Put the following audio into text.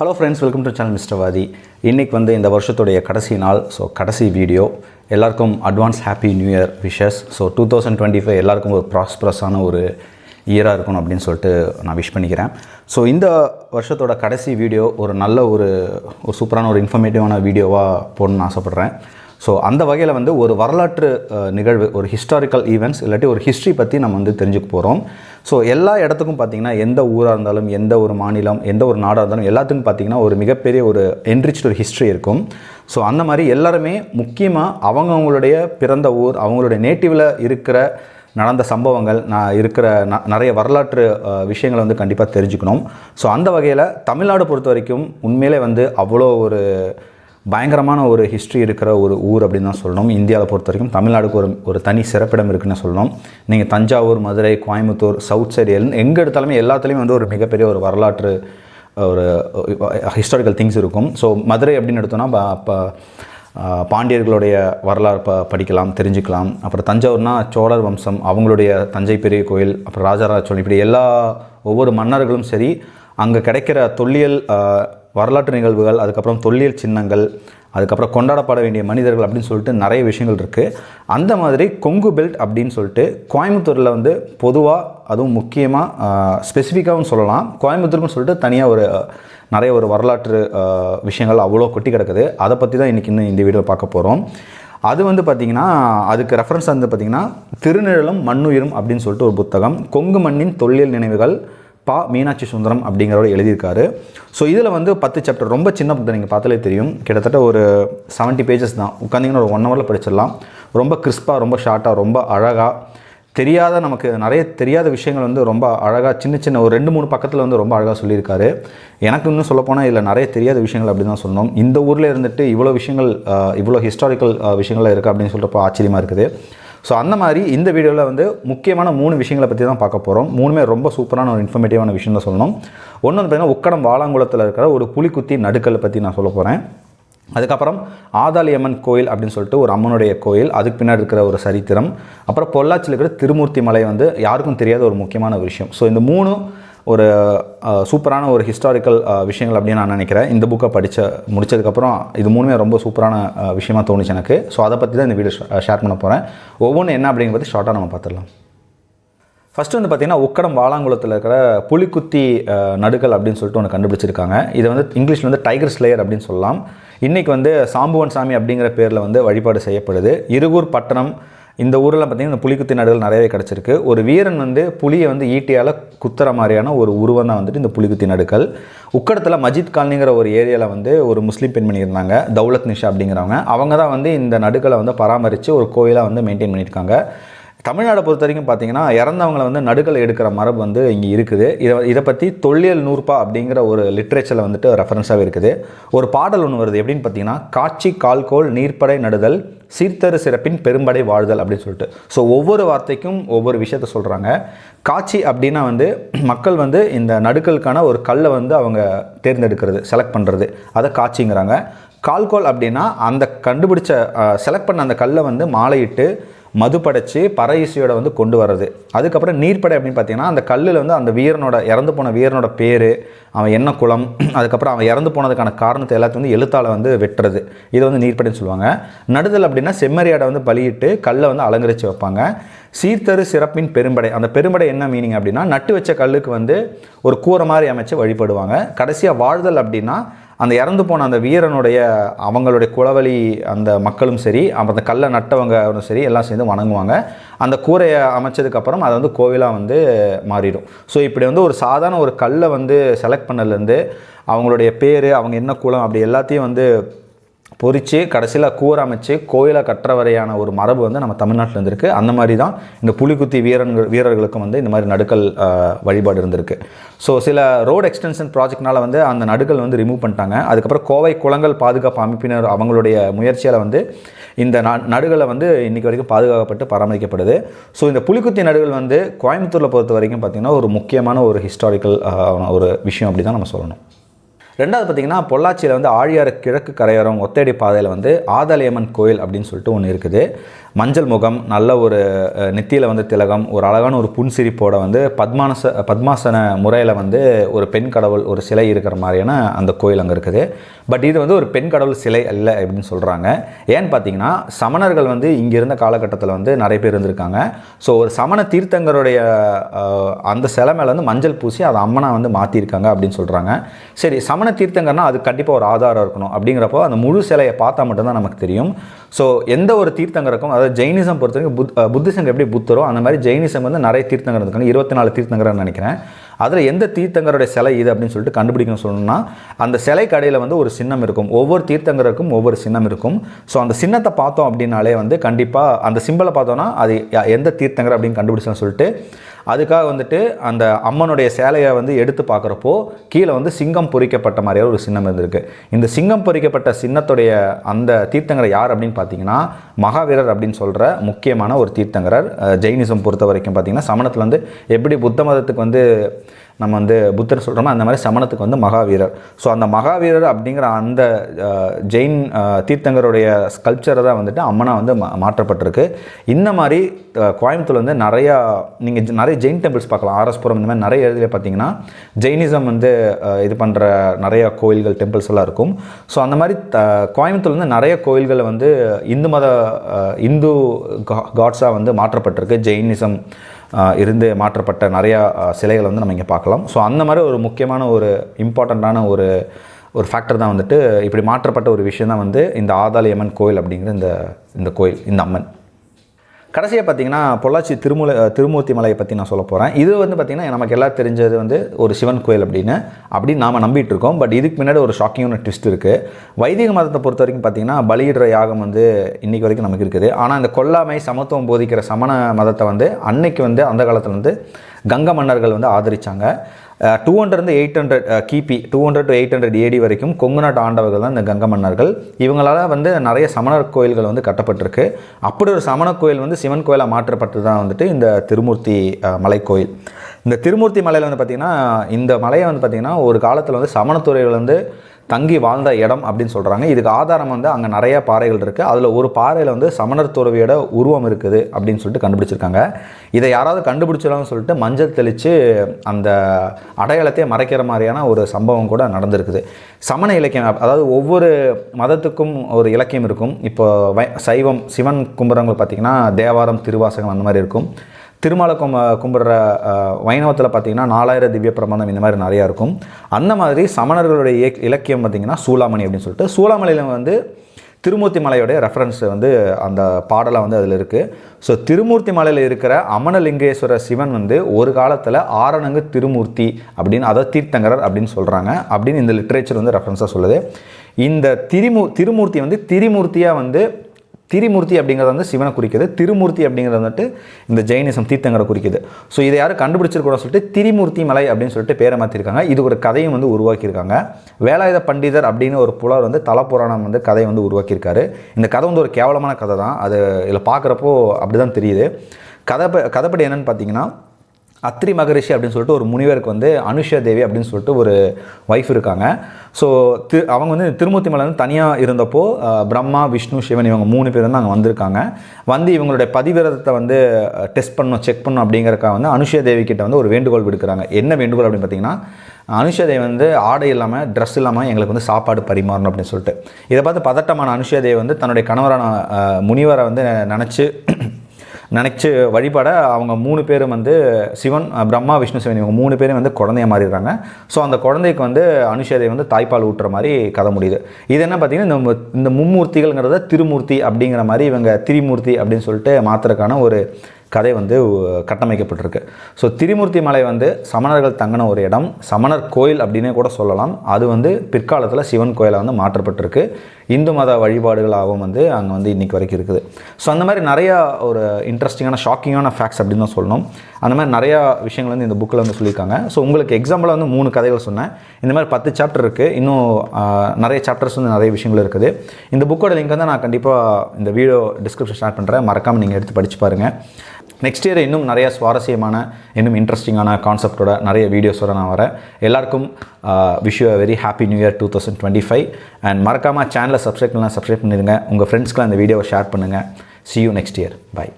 Hello friends welcome to channel Mr Vadhi இன்றைக்கி வந்து இந்த வருஷத்துடைய கடைசி நாள் ஸோ கடைசி வீடியோ எல்லாருக்கும் advance happy new year wishes so two thousand twenty five எல்லாருக்கும் ஒரு ப்ராஸ்பரஸான ஒரு இயராக இருக்கணும் அப்படின்னு சொல்லிட்டு நான் விஷ் பண்ணிக்கிறேன். ஸோ இந்த வருஷத்தோட கடைசி வீடியோ ஒரு நல்ல ஒரு ஒரு சூப்பரான ஒரு இன்ஃபர்மேட்டிவான வீடியோவாக போடணும்னு ஆசைப்பட்றேன். ஸோ அந்த வகையில் வந்து ஒரு வரலாற்று நிகழ்வு ஒரு ஹிஸ்டாரிக்கல் ஈவெண்ட்ஸ் இல்லாட்டி ஒரு ஹிஸ்ட்ரி பற்றி நம்ம வந்து தெரிஞ்சுக்க போகிறோம் ஸோ எல்லா இடத்துக்கும் பார்த்திங்கன்னா எந்த ஊராக இருந்தாலும் எந்த ஒரு மாநிலம் எந்த ஒரு நாடாக இருந்தாலும் எல்லாத்துக்கும் பார்த்திங்கன்னா ஒரு மிகப்பெரிய ஒரு என்ரிச்ட் ஒரு ஹிஸ்ட்ரி இருக்கும். ஸோ அந்த மாதிரி எல்லாருமே முக்கியமாக அவங்கவுங்களுடைய பிறந்த ஊர் அவங்களுடைய நேட்டிவில் இருக்கிற நடந்த சம்பவங்கள் நான் இருக்கிற ந- நிறைய வரலாற்று விஷயங்களை வந்து கண்டிப்பாக தெரிஞ்சுக்கணும். ஸோ அந்த வகையில் தமிழ்நாடு பொறுத்த வரைக்கும் உண்மையிலே வந்து அவ்வளோ ஒரு பயங்கரமான ஒரு ஹிஸ்ட்ரி இருக்கிற ஒரு ஊர் அப்படின்னு தான் சொல்லணும். இந்தியாவை பொறுத்த வரைக்கும் தமிழ்நாடுக்கு ஒரு ஒரு தனி சிறப்பிடம் இருக்குன்னு சொல்லணும். நீங்கள் தஞ்சாவூர் மதுரை கோயம்புத்தூர் சவுத் சைடு எங்கே எடுத்தாலுமே எல்லாத்துலேயுமே வந்து ஒரு மிகப்பெரிய ஒரு வரலாற்று ஒரு ஹிஸ்டாரிக்கல் திங்ஸ் இருக்கும். ஸோ மதுரை அப்படின்னு எடுத்தோன்னா இப்போ பாண்டியர்களுடைய வரலாறு ப படிக்கலாம் தெரிஞ்சுக்கலாம். அப்புறம் தஞ்சாவூர்னா சோழர் வம்சம் அவங்களுடைய தஞ்சை பெரிய கோயில் அப்புறம் ராஜராஜ சோழன் இப்படி எல்லா ஒவ்வொரு மன்னர்களும் சரி அங்கே கிடைக்கிற தொல்லியல் வரலாற்று நிகழ்வுகள் அதுக்கப்புறம் தொல்லியல் சின்னங்கள் அதுக்கப்புறம் கொண்டாடப்பட வேண்டிய மனிதர்கள் அப்படின்னு சொல்லிட்டு நிறைய விஷயங்கள் இருக்குது அந்த மாதிரி கொங்கு பெல்ட் அப்படின்னு சொல்லிட்டு கோயம்புத்தூரில் வந்து பொதுவாக அதுவும் முக்கியமாக ஸ்பெசிஃபிக்காகவும் சொல்லலாம். கோயம்புத்தூருக்குன்னு சொல்லிட்டு தனியாக ஒரு நிறைய ஒரு வரலாற்று விஷயங்கள் அவ்வளோ கொட்டி கிடக்குது. அதை பற்றி தான் இன்றைக்கி இன்னும் இந்த வீடியோ பார்க்க போகிறோம் அது வந்து பார்த்திங்கன்னா அதுக்கு ரெஃபரன்ஸ் வந்து பார்த்திங்கன்னா திருநிழலும் மண்ணுயிரும் அப்படின்னு சொல்லிட்டு ஒரு புத்தகம். கொங்கு மண்ணின் தொல்லியல் நினைவுகள் பா மீனாட்சி சுந்தரம் அப்படிங்கிறவர் எழுதியிருக்காரு. ஸோ இதில் வந்து பத்து சாப்டர் ரொம்ப சின்ன புத்தகம் நீங்கள் பார்த்தாலே தெரியும். கிட்டத்தட்ட ஒரு 70 பேஜஸ் தான். உட்காந்திங்கன்னா ஒரு ஒன் ஹவரில் படிச்சிடலாம். ரொம்ப கிறிஸ்பாக ரொம்ப ஷார்ட்டாக ரொம்ப அழகாக தெரியாத நமக்கு நிறைய தெரியாத விஷயங்கள் வந்து ரொம்ப அழகாக சின்ன சின்ன ஒரு ரெண்டு மூணு பக்கத்தில் வந்து ரொம்ப அழகாக சொல்லியிருக்காரு. எனக்கு இன்னும் சொல்லப்போனால் இதில் நிறைய தெரியாத விஷயங்கள் அப்படி தான் சொன்னோம் இந்த ஊரில் இருந்துட்டு இவ்வளோ விஷயங்கள் இவ்வளோ ஹிஸ்டாரிக்கல் விஷயங்கள்லாம் இருக்குது அப்படின்னு சொல்கிறப்போ ஆச்சரியமாக இருக்குது. ஸோ அந்த மாதிரி இந்த வீடியோவில் வந்து முக்கியமான மூணு விஷயங்களை பற்றி தான் பார்க்க போகிறோம் மூணுமே ரொம்ப சூப்பரான ஒரு இன்ஃபர்மேட்டிவான விஷயம் தான் சொல்லணும். ஒன்று வந்து பார்த்தீங்கன்னா உக்கடம் வாலாங்குளத்தில் இருக்கிற ஒரு புலிக்குத்தி நடுக்கல் பற்றி நான் சொல்ல போகிறேன் அதுக்கப்புறம் ஆதாளியம்மன் கோயில் அப்படின்னு சொல்லிட்டு ஒரு அம்மனுடைய கோயில் அதுக்கு பின்னாடி இருக்கிற ஒரு சரித்திரம். அப்புறம் பொள்ளாச்சியில் இருக்கிற திருமூர்த்தி மலை வந்து யாருக்கும் தெரியாத ஒரு முக்கியமான விஷயம். ஸோ இந்த மூணு ஒரு சூப்பரான ஒரு ஹிஸ்டாரிக்கல் விஷயங்கள் அப்படின்னு நான் நினைக்கிறேன். இந்த புக்கை படித்த முடிச்சதுக்கப்புறம் இது மூணுமே ரொம்ப சூப்பரான விஷயமாக தோணுச்சு எனக்கு. ஸோ அதை பற்றி தான் இந்த வீடியோ ஷேர் பண்ண போகிறேன் ஒவ்வொன்றும் என்ன அப்படிங்கிறத பற்றி ஷார்ட்டாக நம்ம பார்த்துடலாம். ஃபஸ்ட்டு வந்து பார்த்தீங்கன்னா உக்கடம் வாலாங்குளத்தில் இருக்கிற புலிக்குத்தி நடுக்கல் அப்படின்னு சொல்லிட்டு ஒன்று கண்டுபிடிச்சிருக்காங்க. இது வந்து இங்கிலீஷில் வந்து டைகர் ஸ்லேயர் அப்படின்னு சொல்லலாம். இன்றைக்கி வந்து சாம்புவன் சாமி அப்படிங்கிற பேரில் வந்து வழிபாடு செய்யப்படுது. இருகூர் பட்டணம் இந்த ஊரில் பார்த்தீங்கன்னா இந்த புலிக்குத்தி நடுகள் நிறையவே கிடச்சிருக்கு. ஒரு வீரன் வந்து புலியை வந்து ஈட்டியால் குத்துற மாதிரியான ஒரு உருவம் தான் வந்துட்டு இந்த புலிக்குத்தி நாடுகள். உக்கடத்தில் மஜித் காலனிங்கிற ஒரு ஏரியாவில் வந்து ஒரு முஸ்லீம் பெண்மணி இருந்தாங்க தௌலத் நிஷா அப்படிங்கிறவங்க. அவங்க தான் வந்து இந்த நடுக்களை வந்து பராமரித்து ஒரு கோயிலாக வந்து மெயின்டைன் பண்ணியிருக்காங்க. தமிழ்நாடை பொறுத்த வரைக்கும் பார்த்தீங்கன்னா இறந்தவங்களை வந்து நடுக்கல் எடுக்கிற மரபு வந்து இங்கே இருக்குது. இதை இதை பற்றி தொல்லியல் நூற்பா அப்படிங்கிற ஒரு லிட்ரேச்சரில் வந்துட்டு ரெஃபரன்ஸாகவே இருக்குது. ஒரு பாடல் ஒன்று வருது. எப்படின்னு பார்த்தீங்கன்னா காட்சி கால்கோல் நீர்ப்படை நடுதல் சீர்தரு சிறப்பின் பெரும்படை வாழ்தல் அப்படின்னு சொல்லிட்டு. ஸோ ஒவ்வொரு வார்த்தைக்கும் ஒவ்வொரு விஷயத்த சொல்கிறாங்க காட்சி அப்படின்னா வந்து மக்கள் வந்து இந்த நடுக்கலுக்கான ஒரு கல்லை வந்து அவங்க தேர்ந்தெடுக்கிறது செலக்ட் பண்ணுறது அதை காட்சிங்கிறாங்க. கால்கோல் அப்படின்னா அந்த கண்டுபிடிச்ச செலக்ட் பண்ண அந்த கல்லை வந்து மாலையிட்டு மது படைச்சு பற இசையோட வந்து கொண்டு வர்றது. அதுக்கப்புறம் நீர்ப்படை அப்படின்னு பார்த்தீங்கன்னா அந்த கல்லில் வந்து அந்த வீரனோட இறந்து போன வீரனோட பேர் அவன் என்ன குளம் அதுக்கப்புறம் அவன் இறந்து போனதுக்கான காரணத்தை எல்லாத்தையும் வந்து எழுத்தால் வந்து வெட்டுறது. இது வந்து நீர்ப்படைன்னு சொல்லுவாங்க. நடுதல் அப்படின்னா செம்மறியாடை வந்து பலியிட்டு கல்லை வந்து அலங்கரித்து வைப்பாங்க. சீர்தரு சிறப்பின் பெரும்படை. அந்த பெரும்படை என்ன மீனிங் அப்படின்னா நட்டு வச்ச கல்லுக்கு வந்து ஒரு கூரை மாதிரி அமைச்சு வழிபடுவாங்க. கடைசியாக வாழ்தல் அப்படின்னா அந்த இறந்து போன அந்த வீரனுடைய அவங்களுடைய குளவழி அந்த மக்களும் சரி அப்புறம் அந்த கல்லை நட்டவங்களும் சரி எல்லாம் சேர்ந்து வணங்குவாங்க. அந்த கூரையை அமைச்சதுக்கப்புறம் அதை வந்து கோவிலாக வந்து மாறிடும். ஸோ இப்படி வந்து ஒரு சாதாரண ஒரு கல்லை வந்து செலக்ட் பண்ணதுலேருந்து அவங்களுடைய பேர் அவங்க என்ன குலம் அப்படி எல்லாத்தையும் வந்து பொறிச்சு கடைசியில் கூரை அமைச்சு கோயிலை கட்டுற வரையான ஒரு மரபு வந்து நம்ம தமிழ்நாட்டில் இருந்திருக்கு. அந்த மாதிரி தான் இந்த புலிகுத்தி வீரன்கள் வீரர்களுக்கும் வந்து இந்த மாதிரி நடுக்கல் வழிபாடு இருந்திருக்கு. ஸோ சில ரோடு எக்ஸ்டென்ஷன் ப்ராஜெக்ட்னால வந்து அந்த நடுக்கல் வந்து ரிமூவ் பண்ணிட்டாங்க. அதுக்கப்புறம் கோவை குளங்கள் பாதுகாப்பு அமைப்பினர் அவங்களுடைய முயற்சியால் வந்து இந்த நடுகளை வந்து இன்றைக்கி வரைக்கும் பாதுகாக்கப்பட்டு பராமரிக்கப்படுது. ஸோ இந்த புலிக்குத்தி நடுகள் வந்து கோயம்புத்தூரில் பொறுத்த வரைக்கும் பார்த்திங்கன்னா ஒரு முக்கியமான ஒரு ஹிஸ்டாரிக்கல் ஒரு விஷயம் அப்படி தான் நம்ம சொல்லணும். ரெண்டாவது பார்த்தீங்கன்னா பொள்ளாச்சியில் வந்து ஆழியாறு கிழக்கு கரையோரம் ஒத்தடி பாதையில் வந்து ஆதலையம்மன் கோயில் அப்படின்னு சொல்லிட்டு ஒன்று இருக்குது. மஞ்சள் முகம் நல்ல ஒரு நெத்தியில் வந்து திலகம் ஒரு அழகான ஒரு புன்சிரிப்போட வந்து பத்மானச பத்மாசன முறையில் வந்து ஒரு பெண் கடவுள் ஒரு சிலை இருக்கிற மாதிரியான அந்த கோயில் அங்கே இருக்குது. பட் இது வந்து ஒரு பெண் கடவுள் சிலை அல்ல அப்படின்னு சொல்கிறாங்க ஏன்னு பார்த்தீங்கன்னா சமணர்கள் வந்து இங்கே இருந்த காலகட்டத்தில் வந்து நிறைய பேர் இருந்திருக்காங்க. ஸோ ஒரு சமண தீர்த்தங்கருடைய அந்த சிலை மேலே வந்து மஞ்சள் பூசி அதை அம்மனாக வந்து மாற்றிருக்காங்க அப்படின்னு சொல்கிறாங்க சரி சமண தீர்த்தங்கர்னா அது கண்டிப்பாக ஒரு ஆதாரம் இருக்கணும். அப்படிங்கிறப்போ அந்த முழு சிலையை பார்த்தா மட்டும்தான் நமக்கு தெரியும். ஸோ எந்த ஒரு தீர்த்தங்கருக்கும் அதாவது ஜெயினிசம் பொறுத்த வரைக்கும் புத் அஹ், புத்திசம் எப்படி புத்தரோ அந்த மாதிரி ஜெயினிசம் வந்து நிறைய தீர்த்தங்கர் இருக்காங்க இருபத்தி நாலு தீர்த்தங்கர்னு நினைக்கிறேன். அதில் எந்த தீர்த்தங்கருடைய சிலை இது அப்படின்னு சொல்லிட்டு கண்டுபிடிக்கணும் சொல்லணும்னா அந்த சிலை கடையில் வந்து ஒரு சின்னம் இருக்கும். ஒவ்வொரு தீர்த்தங்கருக்கும் ஒவ்வொரு சின்னம் இருக்கும். ஸோ அந்த சின்னத்தை பார்த்தோம் அப்படின்னாலே வந்து கண்டிப்பாக அந்த சிம்பிளை பார்த்தோன்னா அது எந்த தீர்த்தங்கர் அப்படின்னு கண்டுபிடிச்சோன்னு சொல்லிட்டு அதுக்காக வந்துட்டு அந்த அம்மனுடைய சேலையை வந்து எடுத்து பார்க்குறப்போ கீழே வந்து சிங்கம் பொறிக்கப்பட்ட மாதிரியான ஒரு சின்னம் இருந்திருக்கு. இந்த சிங்கம் பொறிக்கப்பட்ட சின்னத்துடைய அந்த தீர்த்தங்கரை யார் அப்படின்னு பார்த்தீங்கன்னா மகாவீரர் அப்படின்னு சொல்கிற முக்கியமான ஒரு தீர்த்தங்கரர் ஜெயினிசம் பொறுத்த வரைக்கும் பார்த்தீங்கன்னா சமணத்தில் வந்து எப்படி புத்த மதத்துக்கு வந்து நம்ம வந்து புத்தர் சொல்கிறோமோ அந்த மாதிரி சமணத்துக்கு வந்து மகாவீரர். ஸோ அந்த மகாவீரர் அப்படிங்கிற அந்த ஜெயின் தீர்த்தங்கருடைய ஸ்கல்ப்சரை தான் வந்துட்டு அம்மனா வந்து மா மாற்றப்பட்டிருக்கு. இந்த மாதிரி கோயம்புத்தூர் வந்து நிறையா நீங்கள் நிறைய ஜெயின் டெம்பிள்ஸ் பார்க்கலாம். ஆர்எஸ்புரம் இந்த மாதிரி நிறைய இடத்துல பார்த்தீங்கன்னா ஜெயினிசம் வந்து இது பண்ணுற நிறைய கோயில்கள் டெம்பிள்ஸ் எல்லாம் இருக்கும். ஸோ அந்த மாதிரி த கோயம்புத்தூர் வந்து நிறைய கோயில்களை வந்து இந்து மத இந்து காட்ஸாக வந்து மாற்றப்பட்டிருக்கு. ஜெயினிசம் இருந்து மாற்றப்பட்ட நிறையா சிலைகளை வந்து நம்ம இங்கே பார்க்கலாம். ஸோ அந்த மாதிரி ஒரு முக்கியமான ஒரு இம்பார்ட்டண்ட்டான ஒரு ஒரு ஃபேக்டர் தான் வந்துட்டு இப்படி மாற்றப்பட்ட ஒரு விஷயம் தான் வந்து இந்த ஆதாளி அம்மன் கோயில் அப்படிங்கிற இந்த இந்த கோயில் இந்த அம்மன். கடைசியாக பார்த்தீங்கன்னா பொள்ளாச்சி திருமூல திருமூர்த்தி மலையை பற்றி நான் சொல்ல போகிறேன் இது வந்து பார்த்திங்கன்னா நமக்கு எல்லாம் தெரிஞ்சது வந்து ஒரு சிவன் கோயில் அப்படின்னு அப்படின்னு நாம் நம்பிட்டு இருக்கோம். பட் இதுக்கு முன்னாடி ஒரு ஷாக்கிங்கான ட்விஸ்ட் இருக்குது வைதிக மதத்தை பொறுத்த வரைக்கும் பார்த்தீங்கன்னா பலியிடுற யாகம் வந்து இன்றைக்கி வரைக்கும் நமக்கு இருக்குது. ஆனால் இந்த கொல்லாமை சமத்துவம் போதிக்கிற சமண மதத்தை வந்து அன்னைக்கு வந்து அந்த காலத்தில் வந்து கங்க மன்னர்கள் வந்து ஆதரித்தாங்க டூ ஹண்ட்ரட் எயிட் ஹண்ட்ரட் கிபி two hundred to eight hundred AD வரைக்கும் கொங்கு நாட்டு ஆண்டவர்கள் தான் இந்த கங்க மன்னர்கள். இவங்களால் வந்து நிறைய சமணர் கோயில்கள் வந்து கட்டப்பட்டிருக்கு. அப்படி ஒரு சமண கோயில் வந்து சிவன் கோயிலாக மாற்றப்பட்டு தான் வந்துட்டு இந்த திருமூர்த்தி மலைக்கோயில் இந்த திருமூர்த்தி மலையில் வந்து பார்த்திங்கன்னா இந்த மலையை வந்து பார்த்திங்கன்னா ஒரு காலத்தில் வந்து சமணத்துறைகள் வந்து தங்கி வாழ்ந்த இடம் அப்படின்னு சொல்கிறாங்க இதுக்கு ஆதாரம் வந்து அங்கே நிறைய பாறைகள் இருக்குது அதில் ஒரு பாறையில் வந்து சமணர் துறவியோட உருவம் இருக்குது அப்படின்னு சொல்லிட்டு கண்டுபிடிச்சிருக்காங்க. இதை யாராவது கண்டுபிடிச்சிடலாம்னு சொல்லிட்டு மஞ்சள் தெளித்து அந்த அடையாளத்தையே மறைக்கிற மாதிரியான ஒரு சம்பவம் கூட நடந்திருக்குது. சமண இலக்கியம் அதாவது ஒவ்வொரு மதத்துக்கும் ஒரு இலக்கியம் இருக்கும். இப்போ வை சைவம் சிவன் கும்புறவங்க பார்த்திங்கன்னா தேவாரம் திருவாசகம் அந்த மாதிரி இருக்கும். திருமலை கும் கும்பிட்ற வைணவத்தில் பார்த்தீங்கன்னா நாலாயிரம் திவ்ய பிரபந்தம் இந்த மாதிரி நிறையா இருக்கும். அந்த மாதிரி சமணர்களுடைய இலக்கியம் பார்த்தீங்கன்னா சூளாமணி அப்படின்னு சொல்லிட்டு சூளாமணியில் வந்து திருமூர்த்தி மலையோடைய ரெஃபரன்ஸ் வந்து அந்த பாடலாக வந்து அதில் இருக்குது ஸோ திருமூர்த்தி மலையில் இருக்கிற அமனலிங்கேஸ்வர சிவன் வந்து ஒரு காலத்தில் ஆரணங்கு திருமூர்த்தி அப்படின்னு அதை தீர்த்தங்கரர் அப்படின்னு சொல்கிறாங்க அப்படின்னு இந்த லிட்ரேச்சர் வந்து ரெஃபரன்ஸாக சொல்லுது. இந்த திரிமூ திருமூர்த்தி வந்து திரிமூர்த்தியாக வந்து திரிமூர்த்தி அப்படிங்கிறது வந்து சிவனை குறிக்குது. திருமூர்த்தி அப்படிங்கிறது வந்துட்டு இந்த ஜெயினிசம் தீர்த்தங்கரை குறிக்குது. ஸோ இதை யாரும் கண்டுபிடிச்சிருக்கூடாது சொல்லிட்டு திரிமூர்த்தி மலை அப்படின்னு சொல்லிட்டு பேரை மாற்றிருக்காங்க இது ஒரு கதையும் வந்து உருவாக்கியிருக்காங்க. வேலாயுத பண்டிதர் அப்படின்னு ஒரு புலவர் வந்து தலப்புராணம் வந்து கதையை வந்து உருவாக்கியிருக்காரு. இந்த கதை வந்து ஒரு கேவலமான கதை தான். அது இதில் பார்க்குறப்போ அப்படி தான் தெரியுது. கதை கதைப்படி என்னென்னு பார்த்தீங்கன்னா அத்ரி மகரிஷி அப்படின்னு சொல்லிட்டு ஒரு முனிவருக்கு வந்து அனுஷா தேவி அப்படின்னு சொல்லிட்டு ஒரு ஒய்ஃப் இருக்காங்க. ஸோ தி அவங்க வந்து திருமூர்த்தி மலை வந்து தனியாக இருந்தப்போ பிரம்மா விஷ்ணு சிவன் இவங்க மூணு பேர் வந்து அங்கே வந்திருக்காங்க. வந்து இவங்களுடைய பதிவிரதத்தை வந்து டெஸ்ட் பண்ணணும் செக் பண்ணணும் அப்படிங்கிறக்காக வந்து அனுஷா தேவி கிட்ட வந்து ஒரு வேண்டுகோள் விடுக்கிறாங்க. என்ன வேண்டுகோள் அப்படின்னு பார்த்தீங்கன்னா அனுஷா தேவி வந்து ஆடை இல்லாமல் ட்ரெஸ் இல்லாமல் எங்களுக்கு வந்து சாப்பாடு பரிமாறணும் அப்படின்னு சொல்லிட்டு. இதை பார்த்து பதட்டமான அனுஷா தேவி வந்து தன்னுடைய கணவரான முனிவரை வந்து நினச்சி நினச்சி வழிபட அவங்க மூணு பேரும் வந்து சிவன் பிரம்மா விஷ்ணு சிவன் இவங்க மூணு பேரும் வந்து குழந்தைய மாறிடுறாங்க. ஸோ அந்த குழந்தைக்கு வந்து அனுஷேதை வந்து தாய்ப்பால் ஊட்டுற மாதிரி கதை முடியுது. இது என்ன பார்த்தீங்கன்னா இந்த மு- இந்த மும்மூர்த்திகள்ங்கிறத திருமூர்த்தி அப்படிங்கிற மாதிரி இவங்க திரிமூர்த்தி அப்படின்னு சொல்லிட்டு மாத்துறதுக்கான ஒரு கதை வந்து கட்டமைக்கப்பட்டிருக்கு. ஸோ திரிமூர்த்தி மலை வந்து சமணர்கள் தங்கின ஒரு இடம். சமணர் கோயில் அப்படின்னே கூட சொல்லலாம். அது வந்து பிற்காலத்தில் சிவன் கோயிலாக வந்து மாற்றப்பட்டிருக்கு. இந்து மத வழிபாடுகளாகவும் வந்து அங்கே வந்து இன்றைக்கி வரைக்கும் இருக்குது. ஸோ அந்த மாதிரி நிறையா ஒரு இன்ட்ரெஸ்டிங்கான ஷாக்கிங்கான ஃபேக்ட்ஸ் அப்படின்னு தான் சொல்லணும். அந்த மாதிரி நிறையா விஷயங்கள் வந்து இந்த புக்கில் வந்து சொல்லியிருக்காங்க. ஸோ உங்களுக்கு எக்ஸாம்பிளாக வந்து மூணு கதைகள் சொன்னேன். இந்த மாதிரி பத்து சாப்டர் இருக்குது இன்னும் நிறைய சாப்டர்ஸ் வந்து நிறைய விஷயங்கள் இருக்குது. இந்த புக்கோட லிங்க் வந்து நான் கண்டிப்பாக இந்த வீடியோ டிஸ்கிரிப்ஷன் ஷேர் பண்ணுறேன் மறக்காமல் நீங்கள் எடுத்து படித்து பாருங்கள் நெக்ஸ்ட் இயர் இன்னும் நிறைய சுவாரஸ்யமான இன்னும் இன்ட்ரெஸ்டிங்கான கான்செப்டோட நிறைய வீடியோஸோட நான் வரேன். எல்லாருக்கும் wish you very happy new year two thousand twenty five and மறக்காமல் சேனலை சப்ஸ்கிரைப் பண்ணலாம் சப்ஸ்கிரைப் பண்ணிடுங்க. உங்கள் ஃப்ரெண்ட்ஸ்க்குலாம் இந்த வீடியோவை ஷேர் பண்ணுங்கள் see you next year bye